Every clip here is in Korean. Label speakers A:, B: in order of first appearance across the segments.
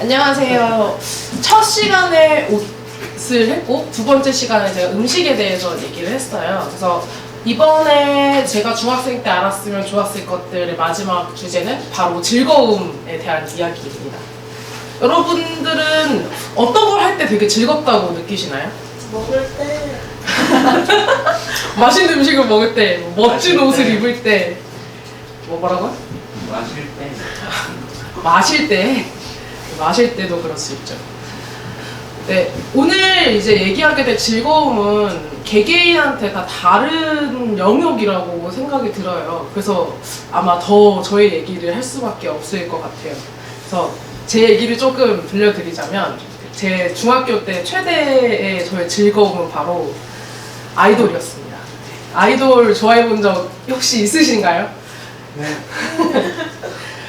A: 안녕하세요. 첫 시간에 옷을 했고 두 번째 시간에 제가 음식에 대해서 얘기를 했어요. 그래서 이번에 제가 중학생 때 알았으면 좋았을 것들의 마지막 주제는 바로 즐거움에 대한 이야기입니다. 여러분들은 어떤 걸 할 때 되게 즐겁다고 느끼시나요?
B: 먹을 때
A: 맛있는 음식을 먹을 때, 뭐 멋진 옷을
C: 때.
A: 입을 때, 뭐 뭐라고요?
C: 마실 때
A: 마실 때 마실 때도 그럴 수 있죠. 네 오늘 이제 얘기하게 될 즐거움은 개개인한테 다 다른 영역이라고 생각이 들어요. 그래서 아마 더 저의 얘기를 할 수밖에 없을 것 같아요. 그래서 제 얘기를 조금 들려드리자면 제 중학교 때 최대의 저의 즐거움은 바로 아이돌이었습니다. 아이돌 좋아해 본 적 혹시 있으신가요?
C: 네.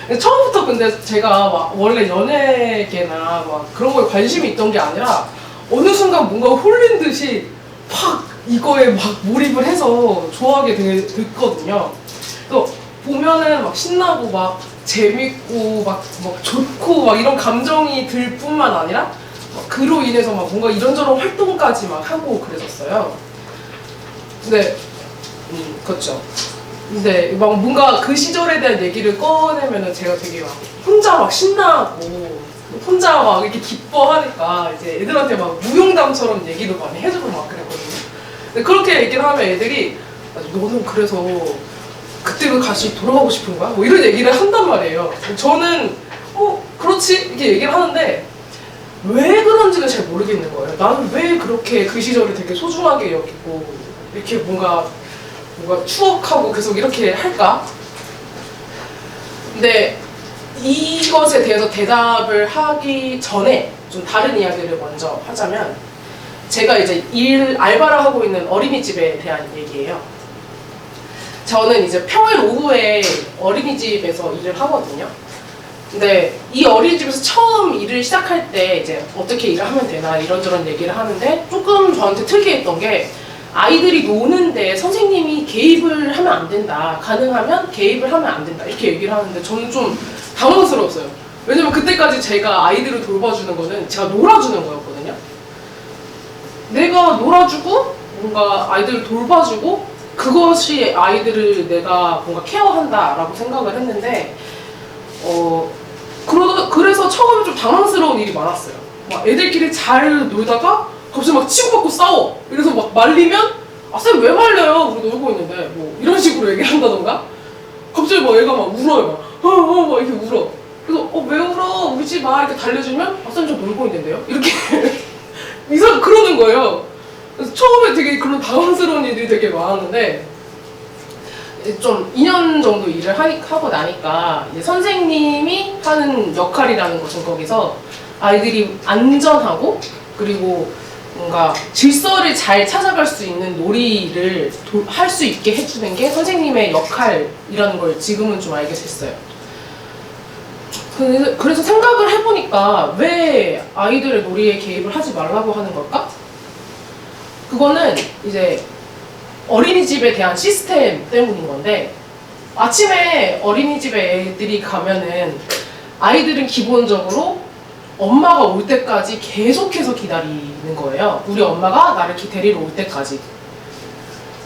A: 처음부터 근데 제가 막 원래 연예계나 막 그런 거에 관심이 있던 게 아니라 어느 순간 뭔가 홀린 듯이 팍 이거에 막 몰입을 해서 좋아하게 되- 됐거든요. 또 보면은 막 신나고 막 재밌고 막, 막 좋고 막 이런 감정이 들 뿐만 아니라 막 그로 인해서 막 뭔가 이런저런 활동까지 막 하고 그랬었어요. 근데 음 그렇죠. 근데 막 뭔가 그 시절에 대한 얘기를 꺼내면은 제가 되게 막 혼자 막 신나고 혼자 막 이렇게 기뻐하니까 이제 애들한테 막 무용담처럼 얘기도 많이 해주고 막 그랬거든요. 근데 그렇게 얘기를 하면 애들이 아, 너는 그래서 그때로 다시 돌아가고 싶은 거야? 뭐 이런 얘기를 한단 말이에요. 저는 어 그렇지 이렇게 얘기를 하는데 왜 그런지는 잘 모르겠는 거예요. 나는 왜 그렇게 그 시절을 되게 소중하게 여기고 이렇게 뭔가 뭔가 추억하고 계속 이렇게 할까? 근데 이것에 대해서 대답을 하기 전에 좀 다른 이야기를 먼저 하자면 제가 이제 일 알바를 하고 있는 어린이집에 대한 얘기예요. 저는 이제 평일 오후에 어린이집에서 일을 하거든요. 근데 이 어린이집에서 처음 일을 시작할 때 이제 어떻게 일을 하면 되나 이런저런 얘기를 하는데 조금 저한테 특이했던 게 아이들이 노는데 선생님이 개입을 하면 안 된다. 가능하면 개입을 하면 안 된다. 이렇게 얘기를 하는데 저는 좀 당황스러웠어요. 왜냐면 그때까지 제가 아이들을 돌봐주는 거는 제가 놀아주는 거였거든요. 내가 놀아주고 뭔가 아이들을 돌봐주고 그것이 아이들을 내가 뭔가 케어한다라고 생각을 했는데 어 그러, 그래서 처음에 좀 당황스러운 일이 많았어요. 막 애들끼리 잘 놀다가 갑자기 막 치고받고 싸워. 이래서 막 말리면 아 쌤 왜 말려요? 우리 놀고 있는데 뭐 이런 식으로 얘기를 한다던가 갑자기 막 애가 막 울어요 막 어어 막 이렇게 울어. 그래서 어 왜 울어? 울지 마 이렇게 달래주면 아 쌤 저 놀고 있는데요? 이렇게 이상 그러는 거예요. 그래서 처음에 되게 그런 당황스러운 일이 되게 많았는데 좀 2년 정도 일을 하, 하고 나니까 이제 선생님이 하는 역할이라는 것은 거기서 아이들이 안전하고 그리고 뭔가 질서를 잘 찾아갈 수 있는 놀이를 할 수 있게 해주는 게 선생님의 역할이라는 걸 지금은 좀 알게 됐어요. 그래서, 생각을 해보니까 왜 아이들의 놀이에 개입을 하지 말라고 하는 걸까? 그거는 이제 어린이집에 대한 시스템 때문인 건데 아침에 어린이집에 애들이 가면은 아이들은 기본적으로 엄마가 올 때까지 계속해서 기다리는 거예요. 우리 엄마가 나를 데리러 올 때까지.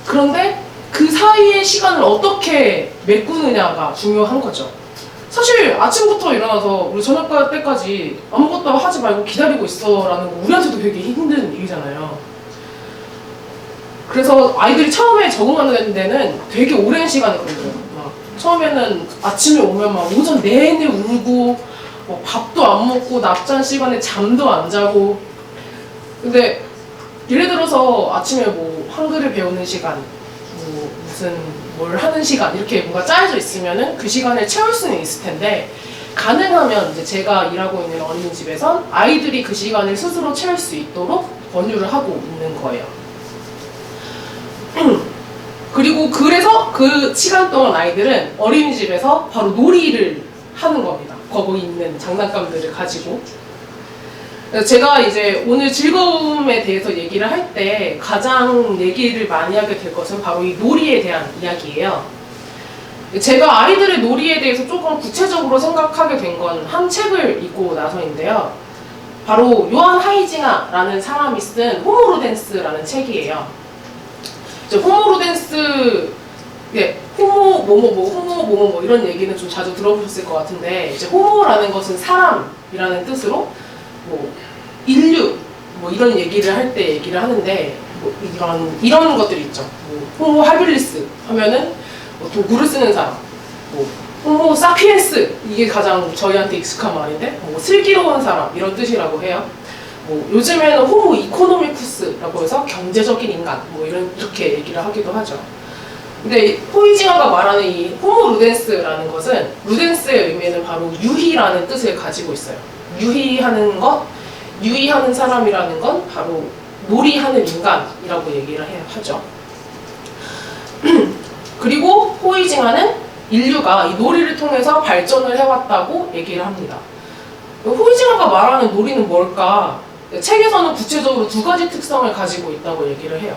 A: 그런데 그 사이의 시간을 어떻게 메꾸느냐가 중요한 거죠. 사실 아침부터 일어나서 우리 저녁 때까지 아무것도 하지 말고 기다리고 있어라는 거 우리한테도 되게 힘든 일이잖아요. 그래서 아이들이 처음에 적응하는 데는 되게 오랜 시간이 걸려요. 막 처음에는 아침에 오면 막 오전 내내 울고 뭐 밥도 안 먹고 낮잠 시간에 잠도 안 자고 근데 예를 들어서 아침에 뭐 한글을 배우는 시간 뭐 무슨 뭘 하는 시간 이렇게 뭔가 짜여져 있으면은 그 시간을 채울 수는 있을 텐데 가능하면 이제 제가 일하고 있는 어린이집에선 아이들이 그 시간을 스스로 채울 수 있도록 권유를 하고 있는 거예요. 그리고 그래서 그 시간 동안 아이들은 어린이집에서 바로 놀이를 하는 겁니다. 거기 있는 장난감들을 가지고. 제가 이제 오늘 즐거움에 대해서 얘기를 할 때 가장 얘기를 많이 하게 될 것은 바로 이 놀이에 대한 이야기예요. 제가 아이들의 놀이에 대해서 조금 구체적으로 생각하게 된 건 한 책을 읽고 나서인데요. 바로 요한 하이징아라는 사람이 쓴 호모로댄스라는 책이에요. 이제 호모로댄스, 예, 호모 뭐뭐 뭐, 호모 뭐뭐 뭐 이런 얘기는 좀 자주 들어보셨을 것 같은데 이제 호모라는 것은 사람이라는 뜻으로 뭐 인류 뭐 이런 얘기를 할 때 얘기를 하는데 뭐 이런 이런 것들이 있죠. 뭐 호모 하빌리스 하면은 뭐 도구를 쓰는 사람, 뭐 호모 사피엔스 이게 가장 저희한테 익숙한 말인데 뭐 슬기로운 사람 이런 뜻이라고 해요. 뭐 요즘에는 호모 이코노미쿠스라고 해서 경제적인 인간 뭐 이런 이렇게 얘기를 하기도 하죠. 근데 호이징어가 말하는 이 호모 루덴스라는 것은 루덴스의 의미는 바로 유희라는 뜻을 가지고 있어요. 유희하는 것, 유희하는 사람이라는 건 바로 놀이하는 인간이라고 얘기를 해- 하죠. 그리고 호이징어는 인류가 이 놀이를 통해서 발전을 해왔다고 얘기를 합니다. 호이징어가 말하는 놀이는 뭘까? 책에서는 구체적으로 두 가지 특성을 가지고 있다고 얘기를 해요.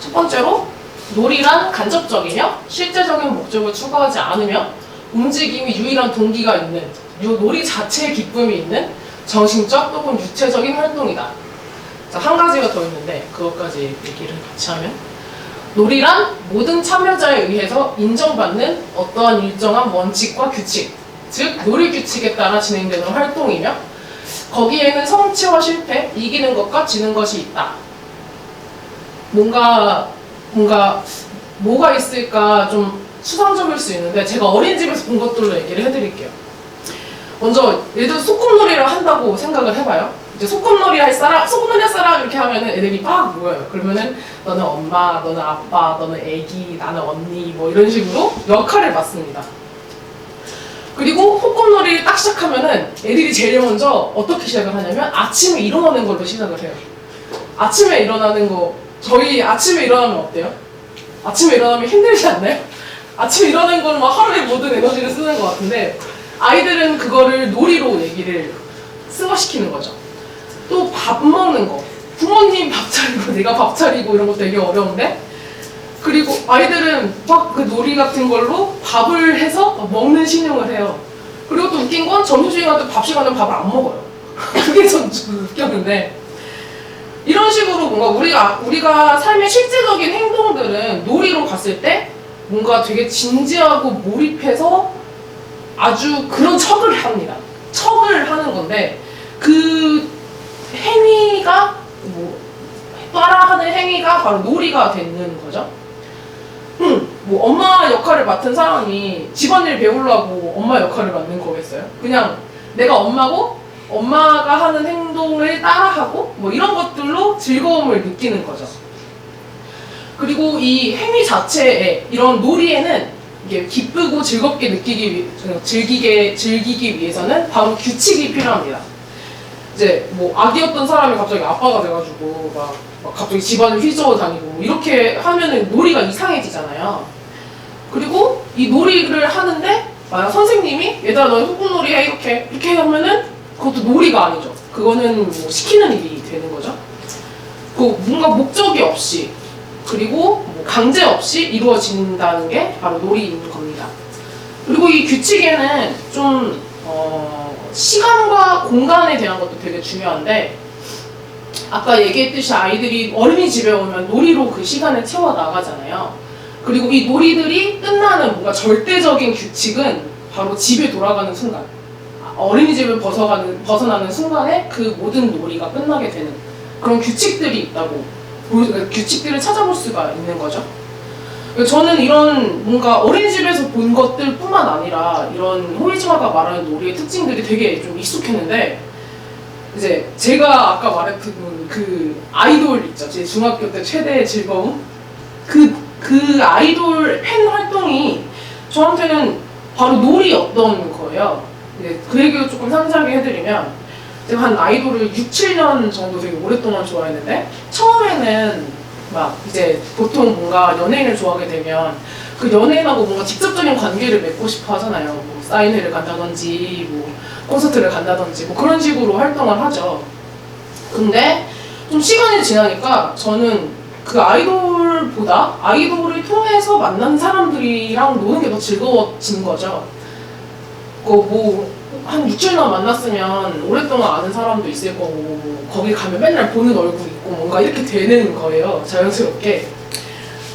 A: 첫 번째로 놀이란 간접적이며 실제적인 목적을 추구하지 않으며 움직임이 유일한 동기가 있는 이 놀이 자체의 기쁨이 있는 정신적 또는 유체적인 활동이다. 자, 한 가지가 더 있는데 그것까지 얘기를 같이 하면 놀이란 모든 참여자에 의해서 인정받는 어떠한 일정한 원칙과 규칙, 즉 놀이 규칙에 따라 진행되는 활동이며 거기에는 성취와 실패, 이기는 것과 지는 것이 있다. 뭔가 뭔가 뭐가 있을까 좀 추상적일 수 있는데 제가 어린이집에서 본 것들로 얘기를 해드릴게요. 먼저 예를 들어 소꿉놀이를 한다고 생각을 해봐요. 이제 소꿉놀이 할 사람, 소꿉놀이 할 사람 이렇게 하면은 애들이 막 모여요. 그러면은 너는 엄마, 너는 아빠, 너는 애기, 나는 언니 뭐 이런 식으로 역할을 맡습니다. 그리고 소꿉놀이를 딱 시작하면은 애들이 제일 먼저 어떻게 시작을 하냐면 아침에 일어나는 걸로 시작을 해요. 아침에 일어나는 거 저희 아침에 일어나면 어때요? 아침에 일어나면 힘들지 않나요? 아침에 일어나는 거는 막 하루의 모든 에너지를 쓰는 것 같은데 아이들은 그거를 놀이로 얘기를 승화시키는 거죠. 또 밥 먹는 거. 부모님 밥 차리고 내가 밥 차리고 이런 거 되게 어려운데 그리고 아이들은 막 그 놀이 같은 걸로 밥을 해서 먹는 신용을 해요. 그리고 또 웃긴 건 점심시간에 밥 시간에 밥을 안 먹어요. 그게 전좀 웃겼는데 이런 식으로 뭔가 우리가 우리가 삶의 실제적인 행동들은 놀이로 갔을 때 뭔가 되게 진지하고 몰입해서 아주 그런 척을 합니다. 척을 하는 건데 그 행위가 뭐 따라하는 행위가 바로 놀이가 되는 거죠. 음, 뭐 엄마 역할을 맡은 사람이 집안일 배우려고 엄마 역할을 맡는 거겠어요? 그냥 내가 엄마고 엄마가 하는 행동을 따라하고 뭐 이런 것들로 즐거움을 느끼는 거죠. 그리고 이 행위 자체에 이런 놀이에는 이게 기쁘고 즐겁게 느끼기 위, 즐기게 즐기기 위해서는 바로 규칙이 필요합니다. 이제 뭐 아기였던 사람이 갑자기 아빠가 돼가지고 막, 막 갑자기 집안을 휘저어 다니고 뭐 이렇게 하면은 놀이가 이상해지잖아요. 그리고 이 놀이를 하는데 만약 선생님이 얘들아 너희 소꿉놀이 해 이렇게 이렇게 하면은 그것도 놀이가 아니죠. 그거는 뭐 시키는 일이 되는 거죠. 그 뭔가 목적이 없이 그리고 뭐 강제 없이 이루어진다는 게 바로 놀이인 겁니다. 그리고 이 규칙에는 좀 어, 시간과 공간에 대한 것도 되게 중요한데 아까 얘기했듯이 아이들이 어린이집에 오면 놀이로 그 시간을 채워 나가잖아요. 그리고 이 놀이들이 끝나는 뭔가 절대적인 규칙은 바로 집에 돌아가는 순간 어린이집을 벗어가는, 벗어나는 순간에 그 모든 놀이가 끝나게 되는 그런 규칙들이 있다고 볼- 그러니까 규칙들을 찾아볼 수가 있는 거죠. 저는 이런 뭔가 어린이집에서 본 것들 뿐만 아니라 이런 호이즈마가 말하는 놀이의 특징들이 되게 좀 익숙했는데 이제 제가 아까 말했던 그 아이돌 있죠. 제 중학교 때 최대의 즐거움. 그, 그 아이돌 팬 활동이 저한테는 바로 놀이였던 거예요. 이제 그 얘기를 조금 상세하게 해드리면 제가 한 아이돌을 6, 7년 정도 되게 오랫동안 좋아했는데 처음에는 막 이제 보통 뭔가 연예인을 좋아하게 되면 그 연예인하고 뭔가 직접적인 관계를 맺고 싶어 하잖아요. 뭐 사인회를 간다든지 뭐 콘서트를 간다든지 뭐 그런 식으로 활동을 하죠. 근데 좀 시간이 지나니까 저는 그 아이돌 아이돌보다 아이돌을 통해서 만난 사람들이랑 노는 게 더 즐거워진 거죠. 그뭐한 일주일나 만났으면 오랫동안 아는 사람도 있을 거고 거기 가면 맨날 보는 얼굴 있고 뭔가 이렇게 되는 거예요 자연스럽게.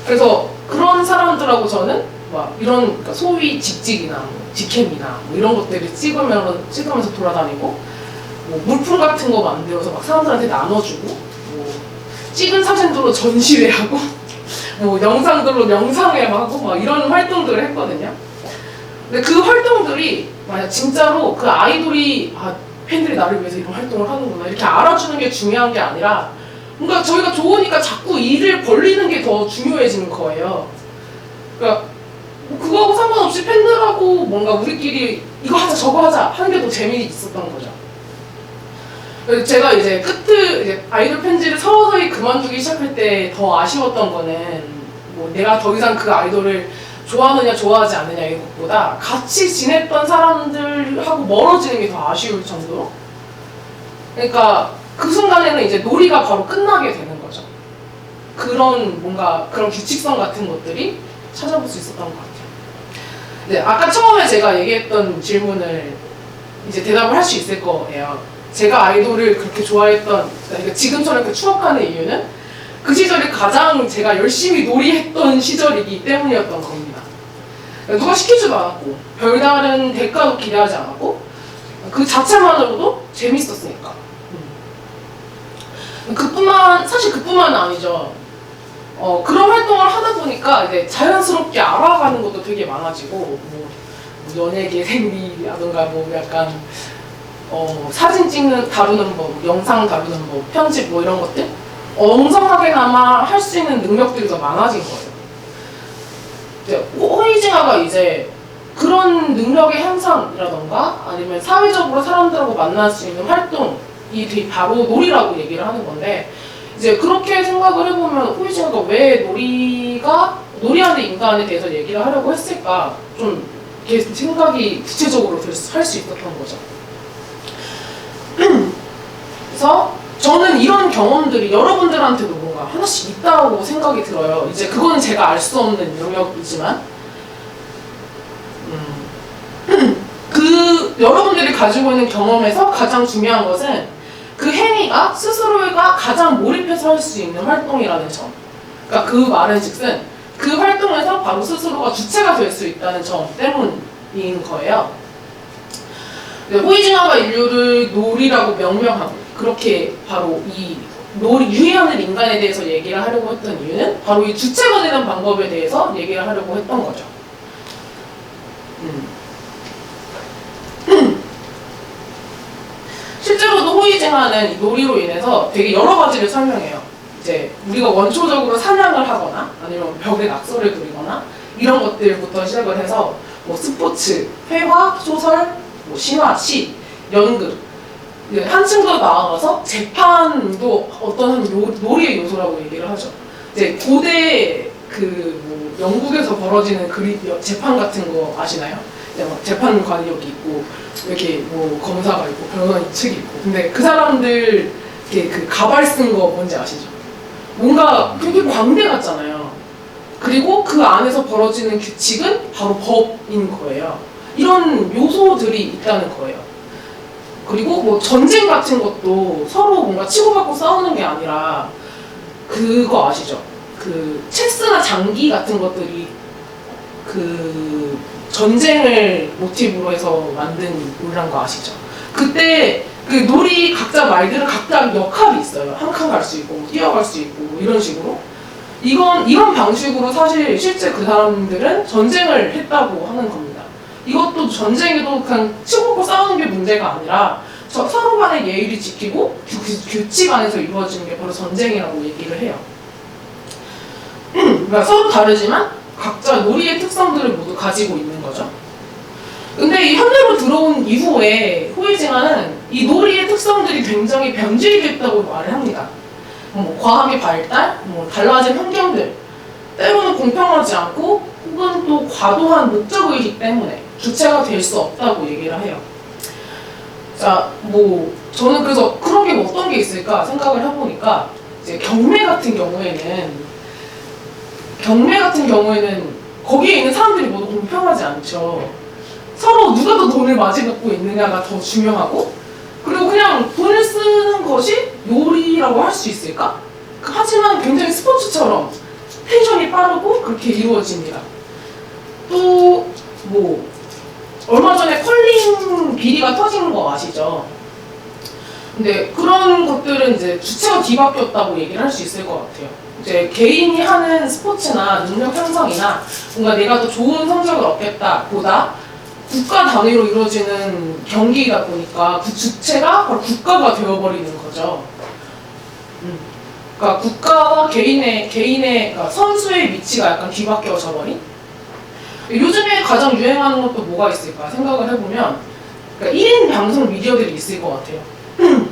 A: 그래서 그런 사람들하고 저는 막 이런 그러니까 소위 직직이나 뭐 직캠이나 뭐 이런 것들을 찍으면 찍으면서 돌아다니고 뭐 물품 같은 거 만들어서 막 사람들한테 나눠주고 뭐 찍은 사진들로 전시회 하고 뭐 영상들로 영상회 하고 막 이런 활동들을 했거든요. 근데 그 활동들이 만약 진짜로 그 아이돌이 아 팬들이 나를 위해서 이런 활동을 하는구나 이렇게 알아주는 게 중요한 게 아니라 뭔가 저희가 좋으니까 자꾸 일을 벌리는 게 더 중요해지는 거예요. 그러니까 뭐 그거하고 상관없이 팬들하고 뭔가 우리끼리 이거 하자 저거 하자 하는 게 더 재미있었던 거죠. 제가 이제 끝을 이제 아이돌 팬지를 서서히 그만두기 시작할 때 더 아쉬웠던 거는 뭐 내가 더 이상 그 아이돌을 좋아하느냐 좋아하지 않느냐 이것보다 같이 지냈던 사람들하고 멀어지는 게 더 아쉬울 정도로 그러니까 그 순간에는 이제 놀이가 바로 끝나게 되는 거죠. 그런 뭔가 그런 규칙성 같은 것들이 찾아볼 수 있었던 것 같아요. 네, 아까 처음에 제가 얘기했던 질문을 이제 대답을 할 수 있을 거예요. 제가 아이돌을 그렇게 좋아했던, 그러니까 지금처럼 그 추억하는 이유는 그 시절이 가장 제가 열심히 놀이했던 시절이기 때문이었던 겁니다. 그러니까 누가 시키지도 않았고, 별다른 대가도 기대하지 않았고, 그 자체만으로도 재밌었으니까. 음. 그뿐만, 사실 그뿐만 아니죠. 어, 그런 활동을 하다 보니까 이제 자연스럽게 알아가는 것도 되게 많아지고, 뭐, 뭐 연예계 생리라든가 뭐 약간 어, 사진 찍는 다루는 법, 영상 다루는 법, 편집 뭐 이런 것들 엉성하게나마 할 수 있는 능력들이 더 많아진 거예요. 이제 호이징아가 이제 그런 능력의 향상이라던가 아니면 사회적으로 사람들하고 만날 수 있는 활동이 바로 놀이라고 얘기를 하는 건데 이제 그렇게 생각을 해보면 호이징아가 왜 놀이가 놀이하는 인간에 대해서 얘기를 하려고 했을까 좀 이렇게 생각이 구체적으로 할 수 있었던 거죠. 그래서 저는 이런 경험들이 여러분들한테도 뭔가 하나씩 있다고 생각이 들어요. 이제 그건 제가 알 수 없는 영역이지만 음. 그 여러분들이 가지고 있는 경험에서 가장 중요한 것은 그 행위가 스스로가 가장 몰입해서 할 수 있는 활동이라는 점. 그러니까 그 말은 즉슨 그 활동에서 바로 스스로가 주체가 될 수 있다는 점 때문인 거예요. 네, 호이징아가 인류를 놀이라고 명명하고 그렇게 바로 이 놀이 유해하는 인간에 대해서 얘기를 하려고 했던 이유는 바로 이 주체가 되는 방법에 대해서 얘기를 하려고 했던 거죠. 음. 실제로도 호이징아는 이 놀이로 인해서 되게 여러 가지를 설명해요. 이제 우리가 원초적으로 사냥을 하거나 아니면 벽에 낙서를 그리거나 이런 것들부터 시작을 해서 뭐 스포츠, 회화, 소설, 뭐 신화, 시, 연극 네, 한층 더 나아가서 재판도 어떤 한 요- 놀이의 요소라고 얘기를 하죠. 이제 고대 그뭐 영국에서 벌어지는 그리 재판 같은 거 아시나요? 재판관이 여기 있고 이렇게 뭐 검사가 있고 변호사 측이 있고 근데 그 사람들 이렇게 그 가발 쓴 거 뭔지 아시죠? 뭔가 되게 광대 같잖아요. 그리고 그 안에서 벌어지는 규칙은 바로 법인 거예요. 이런 요소들이 있다는 거예요. 그리고 뭐 전쟁 같은 것도 서로 뭔가 치고받고 싸우는 게 아니라 그거 아시죠? 그 체스나 장기 같은 것들이 그 전쟁을 모티브로 해서 만든 놀이란 거 아시죠? 그때 그 놀이 각자 말들은 각각 역할이 있어요. 한 칸 갈 수 있고 뭐 뛰어갈 수 있고 뭐 이런 식으로. 이건 이런 방식으로 사실 실제 그 사람들은 전쟁을 했다고 하는 겁니다. 전쟁에도 그냥 치고받고 싸우는 게 문제가 아니라 저- 서로 간의 예의를 지키고 규, 규칙 안에서 이루어지는 게 바로 전쟁이라고 얘기를 해요. 그러니까 서로 다르지만 각자 놀이의 특성들을 모두 가지고 있는 거죠. 근데 이 현대로 들어온 이후에 호이징아는 이 놀이의 특성들이 굉장히 변질이 됐다고 말을 합니다. 뭐 과학의 발달, 뭐 달라진 환경들, 때로는 공평하지 않고 혹은 또 과도한 목적의식 때문에 주체가 될 수 없다고 얘기를 해요. 자, 뭐 저는 그래서 그런 게 어떤 게 있을까 생각을 해보니까 이제 경매 같은 경우에는 경매 같은 경우에는 거기에 있는 사람들이 모두 공평하지 않죠. 서로 누가 더 돈을 많이 갖고 있느냐가 더 중요하고 그리고 그냥 돈을 쓰는 것이 요리라고 할 수 있을까? 그- 하지만 굉장히 스포츠처럼 텐션이 빠르고 그렇게 이루어집니다. 또 뭐 얼마 전에 컬링 비리가 터진 거 아시죠? 근데 그런 것들은 이제 주체가 뒤바뀌었다고 얘기를 할 수 있을 것 같아요. 이제 개인이 하는 스포츠나 능력 향상이나 뭔가 내가 더 좋은 성적을 얻겠다 보다 국가 단위로 이루어지는 경기이다 보니까 그 주체가 바로 국가가 되어버리는 거죠. 음. 그러니까 국가와 개인의 개인의 그러니까 선수의 위치가 약간 뒤바뀌어져 버린. 요즘에 가장 유행하는 것도 뭐가 있을까 생각을 해보면 그러니까 1인 방송 미디어들이 있을 것 같아요.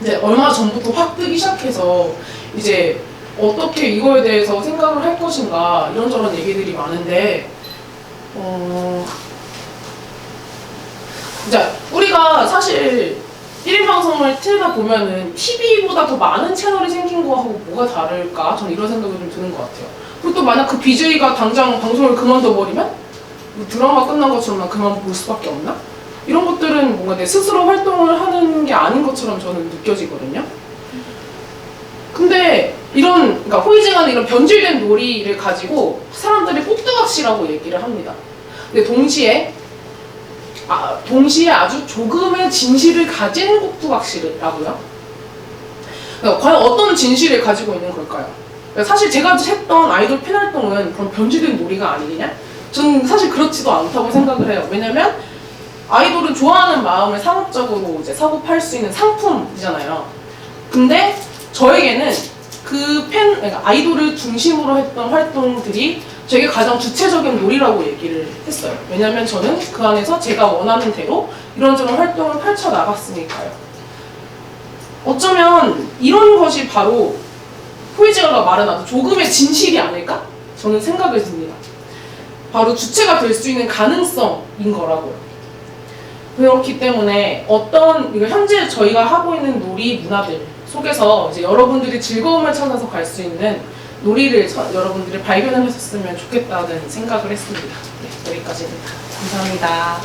A: 이제 얼마 전부터 확 뜨기 시작해서 이제 어떻게 이거에 대해서 생각을 할 것인가 이런저런 얘기들이 많은데 어 이제 우리가 사실 1인 방송을 틀다 보면은 TV보다 더 많은 채널이 생긴 거하고 뭐가 다를까? 저는 이런 생각이 좀 드는 것 같아요. 그리고 또 만약 그 BJ가 당장 방송을 그만둬 버리면 뭐 드라마 끝난 것처럼 난 그만 볼 수밖에 없나? 이런 것들은 뭔가 내 스스로 활동을 하는 게 아닌 것처럼 저는 느껴지거든요. 근데 이런 그러니까 호의징하는 이런 변질된 놀이를 가지고 사람들이 꼭두각시라고 얘기를 합니다. 근데 동시에 아, 동시에 아주 조금의 진실을 가진 꼭두각시라고요. 그러니까 과연 어떤 진실을 가지고 있는 걸까요? 그러니까 사실 제가 했던 아이돌 팬 활동은 그런 변질된 놀이가 아니냐? 저는 사실 그렇지도 않다고 생각을 해요. 왜냐면 아이돌은 좋아하는 마음을 상업적으로 이제 사고 팔 수 있는 상품이잖아요. 근데 저에게는 그 팬, 그러니까 아이돌을 중심으로 했던 활동들이 저에게 가장 주체적인 놀이라고 얘기를 했어요. 왜냐면 저는 그 안에서 제가 원하는 대로 이런저런 활동을 펼쳐 나갔으니까요. 어쩌면 이런 것이 바로 말한 아주 조금의 진실이 아닐까? 저는 생각을 듭니다. 바로 주체가 될 수 있는 가능성인 거라고요. 그렇기 때문에 어떤 현재 저희가 하고 있는 놀이 문화들 속에서 이제 여러분들이 즐거움을 찾아서 갈 수 있는 놀이를 저- 여러분들이 발견을 하셨으면 좋겠다는 생각을 했습니다. 네, 여기까지입니다. 감사합니다.